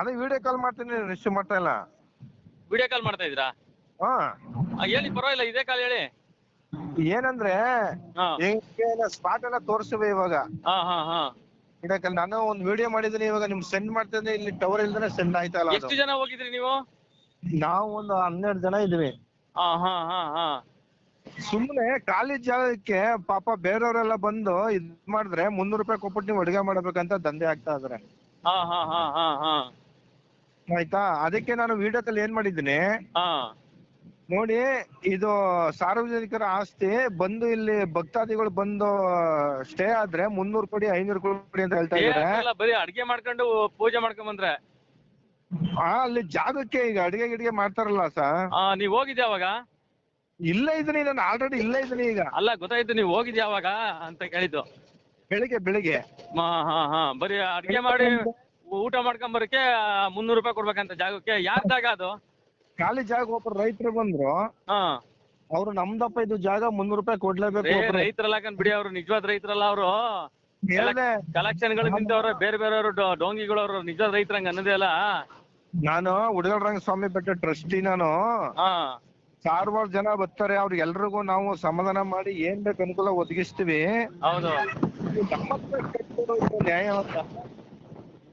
ಅದೇ video call ಮಾಡ್ತೀನಿ receive ಮಾಡ್ತಾ ಇಲ್ಲ. ವಿಡಿಯೋ ಕಾಲ್ ಮಾಡ್ತಾ ಇದ್ದೀರಾ? ಹಾ. ಆ, ಹೇಳಿ ಪರವಾಗಿಲ್ಲ ಇದೇ ಕಾಲ್ ಹೇಳಿ. ಏನಂದ್ರೆ ಹಾ. ಸ್ಪಾಟ್ ಎಲ್ಲ ತೋರಿಸುವೆ ಇವಾಗ. ಹಾ ಹಾ ಹಾ. ಕಾಲ್ ನಾನು ಒಂದು ವಿಡಿಯೋ ಮಾಡಿದ್ದೀನಿ ಇವಾಗ ನಿಮ್ಗೆ ಸೆಂಡ್ ಮಾಡ್ತೀನಿ ಇಲ್ಲಿ ಟವರ್ ಇಲ್ದೇ ಸೆಂಡ್ ಆಯ್ತಲ್ಲ ಇಲ್ಲ ಅದು. ಎಷ್ಟು ಜನ ಹೋಗಿದ್ರಿ ನೀವು? ನಾವು ಒಂದು ಹನ್ನೆರಡು ಜನ ಇದೀವಿ. ಹಾ ಹಾ ಹಾ ಹಾ. ಸುಮ್ಮನೆ ಖಾಲಿ ಜಾಗಕ್ಕೆ ಪಾಪ ಬೇರೆಯವರೆಲ್ಲ ಬಂದು ಇದ್ ಮಾಡಿದ್ರೆ ಮುನ್ನೂರು ರೂಪಾಯಿ ಕೊಟ್ಬಿಟ್ಟು ನೀವು ಅಡುಗೆ ಮಾಡಬೇಕಂತ ದಂಧೆ ಆಗ್ತಾ ಇದ್ರೆ. ಹಾ ಹಾ ಹಾ ಹಾ ಹಾ. ಆಯ್ತಾ? ಅದಕ್ಕೆ ನಾನು ವಿಡಿಯೋದಲ್ಲಿ ಏನ್ ಮಾಡಿದ್ದೀನಿ? ಹಾ. ನೋಡಿ ಇದು ಸಾರ್ವಜನಿಕರ ಆಸ್ತಿ ಬಂದು ಇಲ್ಲಿ ಭಕ್ತಾದಿಗಳು ಬಂದು ಸ್ಟೇ ಆದ್ರೆ ಮುನ್ನೂರು ಕೋಟಿ ಐನೂರು ಕೋಟಿ ಅಂತ ಹೇಳ್ತಾ ಇದಾರೆ ಏನಿಲ್ಲ, ಬರೀ ಅಡ್ಗೆ ಮಾಡ್ಕೊಂಡು ಪೂಜೆ ಮಾಡ್ಕೊಂಡ್ ಬಂದ್ರೆ. ಆ ಅಲ್ಲಿ ಜಾಗಕ್ಕೆ ಈಗ ಅಡಿಗೆ ಗಿಡಿಗೆ ಮಾಡ್ತಾರಲ್ಲ ಸರ್ ಆ ನೀವ್ ಹೋಗಿದ್ಯಾ ಅವಾಗ? ಇಲ್ಲ ಇದೀನಿ ನಾನು ಆಲ್ರೆಡಿ ಇಲ್ಲ ಇದೀನಿ ಈಗ. ಅಲ್ಲ ಗೊತ್ತಾಯ್ತು ನೀವ್ ಹೋಗಿದ್ಯಾ ಅವಾಗ ಅಂತ ಕೇಳಿದ್ದು. ಬೆಳಿಗ್ಗೆ ಬೆಳಿಗ್ಗೆ. ಹಾ ಹಾ ಹಾ ಬರೀ ಅಡ್ಗೆ ಮಾಡಿ ಊಟ ಮಾಡ್ಕೊಂಡ್ ಬರಕ್ಕೆ ಮುನ್ನೂರು ರೂಪಾಯಿ ಕೊಡ್ಬೇಕಂತ ಜಾಗಕ್ಕೆ. ಯಾರ ಜಾಗ ಅದು? ಖಾಲಿ ಜಾಗ ಒಬ್ರು ರೈತರು ಬಂದ್ರು. ಹಾ. ಅವ್ರು ನಮ್ದಪ್ಪ ಇದು ಜಾಗ ಮುನ್ನೂರು ರೂಪಾಯಿ ಕೊಡ್ಲೇಬೇಕು ಒಬ್ರು. ರೈತರಲ್ಲ ಬಿಡಿ ಅವ್ರು ನಿಜವಾದ ರೈತರಲ್ಲ ಅವರು. ಹೇಳ್ದೆ. ಕಲೆಕ್ಷನ್ಗಳು ನಿಂತವ್ರು ಬೇರೆ ಬೇರೆಯವರು ಡೋಂಗಿಗಳು ಅವ್ರು ನಿಜವಾದ ರೈತರಂಗ ಅನ್ನೋದೇ ಅಲ್ಲ? ನಾನು ಉಡಗಲ್ರಂಗ ಸ್ವಾಮಿ ಬೆಟ್ಟ ಟ್ರಸ್ಟಿ ನಾನು. ಹಾ. ಸಾವಿರಾರು ಜನ ಬರ್ತಾರೆ ಅವ್ರಿಗೆಲ್ರಿಗೂ ನಾವು ಸಮಾಧಾನ ಮಾಡಿ ಏನ್ ಬೇಕು ಅನುಕೂಲ ಒದಗಿಸ್ತೀವಿ. ಹೌದು. ನಮ್ಮ ಹತ್ರ ಕಟ್ಕೊಡೋ ಇದು ನ್ಯಾಯ ಅಂತ.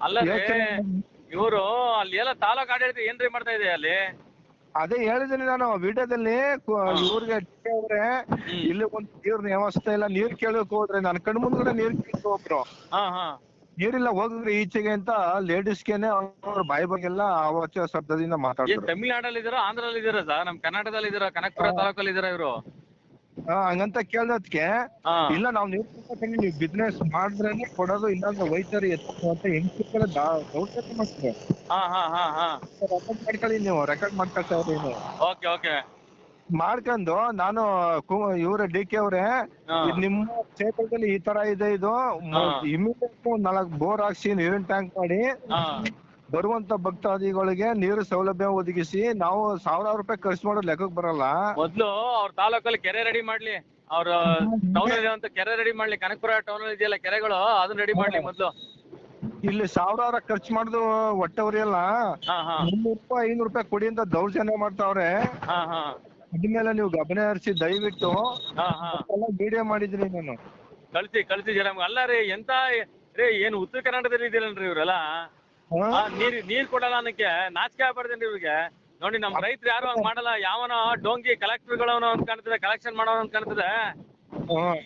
ಅಲ್ಲ ಇವರು ಅಲ್ಲಿ ಎಲ್ಲ ತಾಲೂಕ್ ಆಡಳಿತ ಏನ್ರಿ ಮಾಡ್ತಾ ಇದೆ ಅಲ್ಲಿ? ಅದೇ ಹೇಳಿದೀನಿ ನಾನು ವಿಡಿಯೋದಲ್ಲಿ ಇವ್ರಿಗೆ ಅವ್ರೆ ಇಲ್ಲಿ ಒಂದ್ ನೀರಿನ ವ್ಯವಸ್ಥೆ ಇಲ್ಲ ನೀರ್ ಕೇಳಕ್ ಹೋದ್ರೆ ನನ್ ಕಣ್ ಮುಂದ್ಗಡೆ ನೀರ್ ಕೇಳಕ್ ಹೋಗ್ರು ಹಾ ಹಾ. ನೀರಿಲ್ಲ ಹೋಗಿದ್ರೆ ಈಚೆಗೆ ಅಂತ ಲೇಡೀಸ್ಗೆನೆ ಅವ್ರ ಬಾಯಿ ಬಗ್ಗೆಲ್ಲ ಅವಾಚ್ಯ ಶಬ್ದದಿಂದ ಮಾತಾಡ್ತಾರೆ ತಮಿಳ್ನಾಡಲ್ಲಿ ಇದ್ದೀರಾ ಆಂಧ್ರದಲ್ಲಿ ಇದ್ದೀರಾ ಸರ್? ನಮ್ ಕರ್ನಾಟಕದಲ್ಲಿ ಇದ್ದೀರಾ ಕನಕಪುರ ತಾಲೂಕಲ್ಲಿ ಇದ್ದೀರಾ ಇವರು? ಆ, ಹಂಗಂತ ಕೇಳ್ದದ್ಕೆ ಹಾ. ಇಲ್ಲ ನಾವ್ ಕೊಡ್ಬೇಕಂದ್ರೆ ನೀವು ಬಿಸ್ನೆಸ್ ಮಾಡಿದ್ರೇನೆ ಕೊಡೋದು ಇಲ್ಲಾಂದ್ರೆ ಒಯ್ತಾರೆ ಎತ್ತು ಅಂತ ಹೆಂಗ್ ದೌರ್ಜನ್ಯ ಮಾಡ್ತಾರೆ ಹಾ ಹಾ ಹಾ ಹಾ. ರೆಕಾರ್ಡ್ ಮಾಡ್ಕೊಳ್ಳಿ ನೀವು ರೆಕಾರ್ಡ್ ಮಾಡ್ಕೊಳ್ತಾ ಇರಿ ನೀವು. Okay okay. ಮಾಡ್ಕೊಂಡು ನಾನು ಇವ್ರ ಡಿ ಕೆ ಅವ್ರೆ ಹಾ. ಇದ್ ನಿಮ್ಮ ಕ್ಷೇತ್ರದಲ್ಲಿ ಈ ತರ ಇದೆ ಇದು. ಹಾ. ಇಮಿಡಿಯೇಟ್ ನಾಲ್ಕು ಬೋರ್ ಹಾಕ್ಸಿ ನೀರಿನ ಟ್ಯಾಂಕ್ ಮಾಡಿ ಹಾ. ಬರುವಂತ ಭಕ್ತಾದಿಗಳಿಗೆ ನೀರು ಸೌಲಭ್ಯ ಒದಗಿಸಿ ನಾವು ಸಾವಿರಾರು ರೂಪಾಯಿ ಖರ್ಚು ಮಾಡೋ ಲೆಕ್ಕಕ್ಕೆ ಬರಲ್ಲ. ಮೊದ್ಲು ಅವ್ರ ತಾಲೂಕಲ್ಲಿ ಕೆರೆ ರೆಡಿ ಮಾಡ್ಲಿ. ಅವ್ರ ಟೌನ್ ಇರುವಂತ ಕೆರೆ ರೆಡಿ ಮಾಡ್ಲಿ. ಕನಕಪುರ ಟೌನ್ ಅಲ್ಲಿ ಇದೆಯಲ್ಲ ಕೆರೆಗಳು ಅದನ್ನ ರೆಡಿ ಮಾಡ್ಲಿ ಮೊದ್ಲು. ಇಲ್ಲಿ ಸಾವಿರಾರು ಖರ್ಚು ಮಾಡುದು ಹೊಟ್ಟೆ ಉರಿಯಲ್ಲ ಹಾ ಹಾ. ಮುನ್ನೂರು ರೂಪಾಯಿ ಐನೂರು ರೂಪಾಯಿ ಕೊಡಿ ಅಂತ ದೌರ್ಜನ್ಯ ಮಾಡ್ತಾವ್ರೆ. ಹಾ ಹಾ. ಅದ್ಮೇಲೆ ನೀವು ಗಮನ ಹರಿಸಿ ದಯವಿಟ್ಟು ಹಾ ಹಾ. ಎಲ್ಲ ವಿಡಿಯೋ ಮಾಡಿದ್ರಿ ನಾನು. ಕಳ್ಸಿ ಕಳ್ಸಿ ಜನ. ಅಲ್ಲ ರೀ ಎಂತ ರೀ ಏನ್ ಉತ್ತರ ಕರ್ನಾಟಕದಲ್ಲಿ ಇದೀರಲ್ರಿ ಇವ್ರೆಲ್ಲ? ಆ, ನೀರ್ ನೀರ್ ಕೊಡಲ್ಲ ಅನ್ನಕ್ಕೆ ನಾಚಿಕೆ ಆಗ್ಬಾರ್ದೇನ್ರಿ ಇವ್ರಿಗೆ? ನೋಡಿ ನಮ್ ರೈತರು ಯಾರು ಹಂಗ್ ಮಾಡಲ್ಲ ಯಾವನ ಡೋಂಗಿ ಕಲೆಕ್ಟರ್ಗಳವನ ಅಂತ ಕಾಣ್ತದೆ ಕಲೆಕ್ಷನ್ ಮಾಡೋನ ಅಂತ ಕಾಣ್ತದೆ. ಹ್ಮ್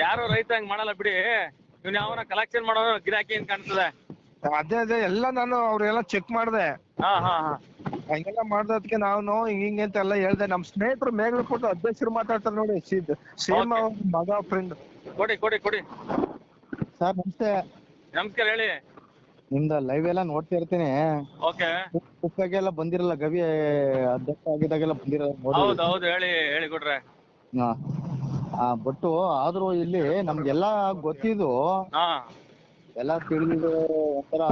ಯಾರು ರೈತ ಹಂಗ್ ಮಾಡಲ್ಲ ಬಿಡಿ. ಇವ್ನ ಯಾವನ ಕಲೆಕ್ಷನ್ ಮಾಡೋನ ಗಿರಾಕಿ ಅಂತ ಕಾಣ್ತದೆ. ಅದೇ ಅದೇ ಎಲ್ಲ ನಾನು ಅವ್ರೆಲ್ಲ ಚೆಕ್ ಮಾಡ್ದೆ. ಹಾ ಹಾ ಹಾ. ಹಂಗೆಲ್ಲ ಮಾಡ್ದಕ್ಕೆ ನಾನು ಹಿಂಗ್ ಹಿಂಗೆ ಅಂತ ಎಲ್ಲ ಹೇಳ್ದೆ. ನಮ್ ಸ್ನೇಹಿತರು ಮೇಘಲಕೋಟೆ ಅಧ್ಯಕ್ಷರು ಮಾತಾಡ್ತಾರೆ ನೋಡಿ ಸೇಮ್ Okay. ಮಗ ಫ್ರೆಂಡ್ ಕೊಡಿ ಕೊಡಿ ಕೊಡಿ. ಸರ್ ನಮಸ್ತೆ. ನಮಸ್ಕಾರ ಹೇಳಿ. ನಿಮ್ದು ಲೈವ್ ಎಲ್ಲ ನೋಡ್ತಾ ಇರ್ತೀನಿ. ಓಕೆ ಪುಸ್ತಕೆಲ್ಲ ಬಂದಿರಲ್ಲ ಗವಿ ಅಧ್ಯಕ್ಷ ಆಗಿದ್ದಾಗೆಲ್ಲ ಬಂದಿರಲ್ಲ ನೋಡಿ. ಹೌದು ಹೌದು ಹೇಳಿ ಹೇಳಿ ಹಾ. ಆ, ಬಟ್ಟು ಆದ್ರೂ ಇಲ್ಲಿ ನಮ್ಗೆಲ್ಲ ಗೊತ್ತಿದ್ದು ಹಾ. ಎಲ್ಲ ತಿಳಿದು ಒಂಥರ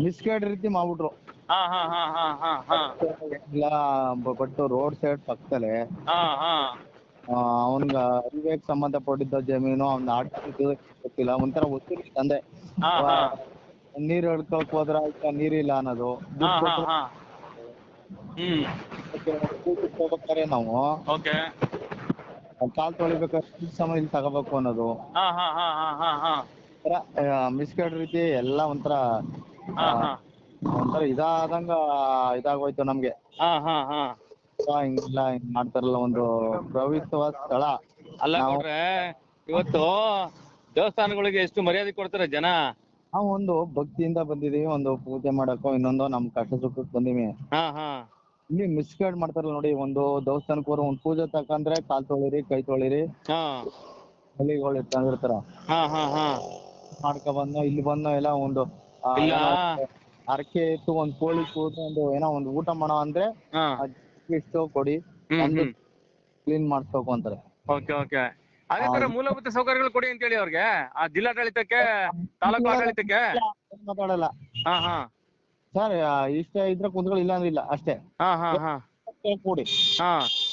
ಮಿಸ್ಗೈಡ್ ರೀತಿ ಮಾಡ್ಬಿಟ್ರು. ಹಾ ಹಾ ಹಾ ಹಾ ಹಾ ಹಾ. ಎಲ್ಲ ಬ- ಬಟ್ಟು ರೋಡ್ ಸೈಡ್ ಪಕ್ಕದಲ್ಲೇ. ಹಾ ಹಾ. ಅವನ್ಗ ಅರಿವಿಗೆ ಸಂಬಂಧಪಟ್ಟಿದ್ದ ಜಮೀನು ಅವ್ನ ಆಟ ಗೊತ್ತಿಲ್ಲ ಒಂಥರ ಒತ್ತುರಿ ತಂದೆ. ಹಾ ಹಾ. ನೀರ್ ಹೇಳ್ಕೊಳಕ್ ಹೋದ್ರ ಆಯ್ತಾ? ನೀರಿಲ್ಲ ಅನ್ನೋದು. ಹಾ ಹಾ ಹಾ. ಹ್ಮ್. ಊಟಕ್ಕೆ ಹೋಗ್ಬೇಕಾರೆ ನಾವು ಓಕೆ. ಕಾಲ್ ತೊಳಿಬೇಕಾದ್ರೆ ಸಮಯ ಇಲ್ಲಿ ತಗೋಬೇಕು ಅನ್ನೋದು. ಹಾ ಹಾ ಹಾ ಹಾ ಹಾ ಹಾ. ಮಿಸ್ಗೈಡ್ ರೀತಿ ಎಲ್ಲ ಒಂಥರ ಹಾ ಹಾ. ಒಂಥರ ಇದಾದಂಗ ಇದಾಗೋಯ್ತು ನಮ್ಗೆ. ಹಾ ಹಾ ಹಾ. ಆ, ಹಿಂಗೆಲ್ಲ ಹಿಂಗ್ ಮಾಡ್ತಾರಲ್ಲ ಒಂದು ಪ್ರವಿತ್ವ ಸ್ಥಳ. ಅಲ್ಲ ನಾವು- ನೋಡ್ರೆ ಇವತ್ತು ದೇವಸ್ಥಾನಗಳಿಗೆ ಎಷ್ಟು ಮರ್ಯಾದೆ ಕೊಡ್ತಾರೆ ಜನ? ನಾವು ಒಂದು ಭಕ್ತಿಯಿಂದ ಬಂದಿದೀವಿ ಒಂದು ಪೂಜೆ ಮಾಡಕ್ಕೋ ಇನ್ನೊಂದು ನಮ್ ಕಷ್ಟ ಸುಖಕ್ಕೆ ಬಂದಿವಿ. ಹಾ ಹಾ. ಇಲ್ಲಿ ಮಿಸ್ಗೈಡ್ ಮಾಡ್ತಾರಲ್ಲ ನೋಡಿ ಒಂದು ದೇವಸ್ಥಾನಕ್ಕೆ ಹೋದ್ರೆ ಒಂದ್ ಪೂಜೆ ತಕಂದ್ರೆ ಕಾಲ್ ತೊಳಿರಿ ಕೈ ತೊಳಿರಿ. ಹಾ. ಹಳ್ಳಿಗಳು ಇರ್ತಾರ ಹಾ ಹಾ ಹಾ. ಮಾಡ್ಕೊ ಬಂದು ಇಲ್ಲಿ ಬಂದು ಎಲ್ಲ ಒಂದು ಆ, ಇಲ್ಲ. ಏನೋ ಅರಕೆ ಇತ್ತು ಒಂದ್ ಕೋಳಿ ಕೂತು ಒಂದು ಏನೋ ಒಂದು ಊಟ ಮಾಡೋ ಅಂದ್ರೆ ಹಾ. ಇಷ್ಟು ಕೊಡಿ. ಹ್ಮ್ ಕ್ಲೀನ್ ಮಾಡ್ಸ್ಬೇಕು ಅಂತಾರೆ. Okay okay. ಅದೇ ತರ ಮೂಲಭೂತ ಸೌಕರ್ಯಗಳು ಕೊಡಿ ಅಂತ ಹೇಳಿ ಅವ್ರಿಗೆ. ಆ ಜಿಲ್ಲಾಡಳಿತಕ್ಕೆ ತಾಲೂಕು ಆಡಳಿತಕ್ಕೆ. ಮಾತಾಡಲ್ಲ. ಹಾ ಹಾ. ಸರ್ ಇಷ್ಟ ಇದ್ರೆ ಕುಂತ್ಕೊಳ್ಳಿ ಇಲ್ಲ ಅಂದ್ರೆ ಇಲ್ಲ ಅಷ್ಟೇ. ಹಾ ಹಾ ಹಾ. ಕೂಡಿ. ಹಾ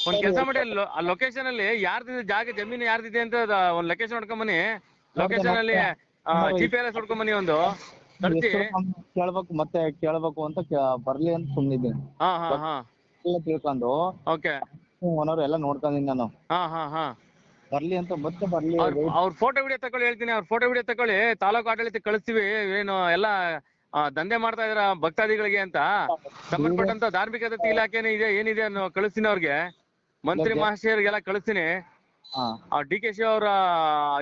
ಒಂದ್ ಕೆಲಸ ಮಾಡಿ ಆ ಲೊಕೇಶನ್ ಅಲ್ಲಿ ಯಾರ್ದಿದೆ ಜಾಗ ಜಮೀನು ಯಾರ್ದಿದೆ ಅಂತ ಒಂದ್ ಲೊಕೇಶನ್ ಹೊಡ್ಕೊಂಡ್ ಬನ್ನಿ ಲೊಕೇಶನ್ ಅಲ್ಲಿ ಜಿ ಪಿ ಎಸ್ ಹೊಡ್ಕೊಂಡ್ ಬನ್ನಿ ಒಂದು. ಕೇಳ್ಬೇಕು ಮತ್ತೆ ಕೇಳ್ಬೇಕು ಅಂತ ಬರ್ಲಿ ಅಂತ ಸುಮ್ನಿದ್ದೀನಿ. ಹಾ ಹಾ ಹಾ. ಎಲ್ಲ ತಿಳ್ಕೊಂಡು ಓಕೆ ಅವರ್ ಎಲ್ಲ ನೋಡ್ಕೊಂಡಿನಿ ನಾನು. ಹಾ ಹಾ ಹಾ. ಬರ್ಲಿ ಅಂತ ಮತ್ತೆ ಬರ್ಲಿ ಅವ್ರ ಫೋಟೋ ವಿಡಿಯೋ ತಕೊಳ್ಳಿ ಹೇಳ್ತೀನಿ ಅವ್ರ ಫೋಟೋ ವಿಡಿಯೋ ತಕೊಳ್ಳಿ. ತಾಲೂಕು ಆಡಳಿತ ಕಳಿಸ್ತೀವಿ. ಏನು ಎಲ್ಲ ದಂಧೆ ಮಾಡ್ತಾ ಇದ್ರ ಭಕ್ತಾದಿಗಳಿಗೆ ಅಂತ. ಸಂಬಂಧಪಟ್ಟಂತ ಧಾರ್ಮಿಕ ಇಲಾಖೆನೇ ಇದೆ ಏನಿದೆ ಅನ್ನೋ ಕಳಿಸ್ತೀನಿ ಅವ್ರಿಗೆ. ಮಂತ್ರಿ ಮಹಾಶಯರಿಗೆಲ್ಲ ಕಳಿಸ್ತೀನಿ. ಡಿ ಕೆ ಶಿ ಅವರ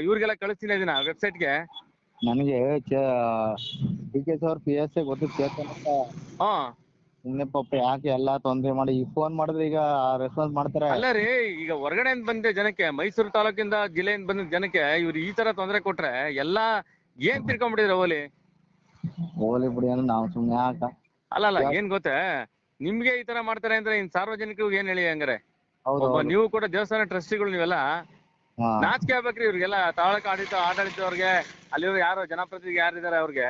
ಇವ್ರಿಗೆಲ್ಲ ಕಳಿಸ್ತೀನಿ ಇದನ್ನ ವೆಬ್ಸೈಟ್ಗೆ ನನಗೆ ಡಿ ಕೆ ಅವ್ರ ಪಿ ಎಸ್ ಎ ಗೊತ್ತಿತ್ತು ಹಾ. ಸುಮ್ನೆ ಪಾಪ ಯಾಕೆ ಎಲ್ಲಾ ತೊಂದ್ರೆ ಮಾಡಿ ಈ ಫೋನ್ ಮಾಡಿದ್ರೆ ಈಗ ರೆಸ್ಪಾನ್ಸ್ ಮಾಡ್ತಾರೆ. ಅಲ್ಲ ರೀ ಈಗ ಹೊರಗಡೆಯಿಂದ ಬಂದ ಜನಕ್ಕೆ ಮೈಸೂರು ತಾಲೂಕಿಂದ ಜಿಲ್ಲೆಯಿಂದ ಬಂದ ಜನಕ್ಕೆ ಇವ್ರು ಈ ತರ ತೊಂದರೆ ಕೊಟ್ರೆ ಎಲ್ಲಾ ಏನ್ ತಿರ್ಕೊಂಡ್ಬಿಟ್ಟಿದ್ರೆ ಓಲಿ? ಓಲಿ ಬಿಡಿ ಅಂದ್ರೆ ನಾವು ಸುಮ್ನೆ ಯಾಕ? ಅಲ್ಲ ಅಲ್ಲ ಏನ್ ಗೊತ್ತೇ? ನಿಮ್ಗೆ ಈ ತರ ಮಾಡ್ತಾರೆ ಅಂದ್ರೆ ಇನ್ ಸಾರ್ವಜನಿಕರಿಗೆ ಏನ್ ಹೇಳಿ ಹಂಗಾರೆ? ಹೌದು ಒಬ್ಬ ನೀವು ಕೂಡ ದೇವಸ್ಥಾನ ಟ್ರಸ್ಟಿಗಳು ನೀವೆಲ್ಲ ಹಾ. ನಾಚಿಕೆ ಆಗ್ಬೇಕ್ರಿ ಇವ್ರಿಗೆಲ್ಲ. ತಾಲೂಕು ಆಡಳಿತ ಆಡಳಿತದವ್ರಿಗೆ ಅಲ್ಲಿ ಯಾರು ಜನಪ್ರತಿನಿಧಿ ಯಾರಿದ್ದಾರೆ ಅವ್ರಿಗೆ.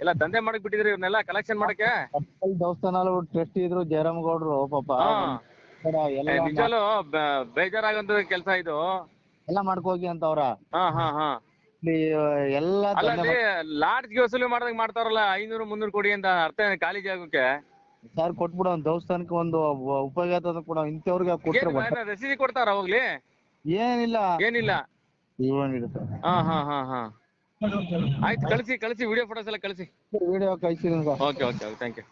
ಎಲ್ಲ ದಂಧೆ ಮಾಡಕ್ ಬಿಟ್ಟಿದ್ರಿ ಇವ್ರನ್ನೆಲ್ಲ ಕಲೆಕ್ಷನ್ ಮಾಡಕ್ಕೆ? ಕಪ್ಪಲ್ ದೇವಸ್ಥಾನ ಟ್ರಸ್ಟ್ ಇದ್ರು ಜಯರಾಮ್ ಗೌಡ್ರು ಪಾಪ ಹಾ. ಕಡ ಎಲ್ಲ ಬ- ಬೇಜಾರಾಗಂತ ಕೆಲಸ ಇದು. ಎಲ್ಲ ಮಾಡ್ಕೋಗಿ ಅಂತ ಅವ್ರ. ಹಾ ಹಾ ಹಾ. ಇಲ್ಲಿ ಎಲ್ಲ ಅಲ್ಲ ಲಾಡ್ಜ್ಗೆ ವಸೂಲಿ ಮಾಡ್ದಂಗ್ ಮಾಡ್ತಾರಲ್ಲ ಐನೂರು ಮುನ್ನೂರು ಕೊಡಿ ಅಂತ ಅರ್ಥ ಏನ್ ಖಾಲಿ ಜಾಗಕ್ಕೆ? ಸರ್ ಕೊಟ್ಬಿಡು ಒಂದ್ ದೇವಸ್ಥಾನಕ್ಕೆ ಒಂದು ಉಪಯೋಗ ಕೂಡ ಇಂಥವ್ರಿಗೆ ಕೊಟ್ರೆ ಬಟ್- ರಸೀದಿ ಕೊಡ್ತಾರ ಹೋಗ್ಲಿ? ಏನಿಲ್ಲ. ಏನಿಲ್ಲ. ಇಡುತ್ತೆ ಹಾ ಹಾ ಹಾ ಹಾ. ಆಯ್ತು ಕಳಿಸಿ ಕಳಿಸಿ ವಿಡಿಯೋ ಫೋಟೋಸ್ ಎಲ್ಲ ಕಳಿಸಿ. ವಿಡಿಯೋ ಕಳಿಸಿ okay okay okay thank you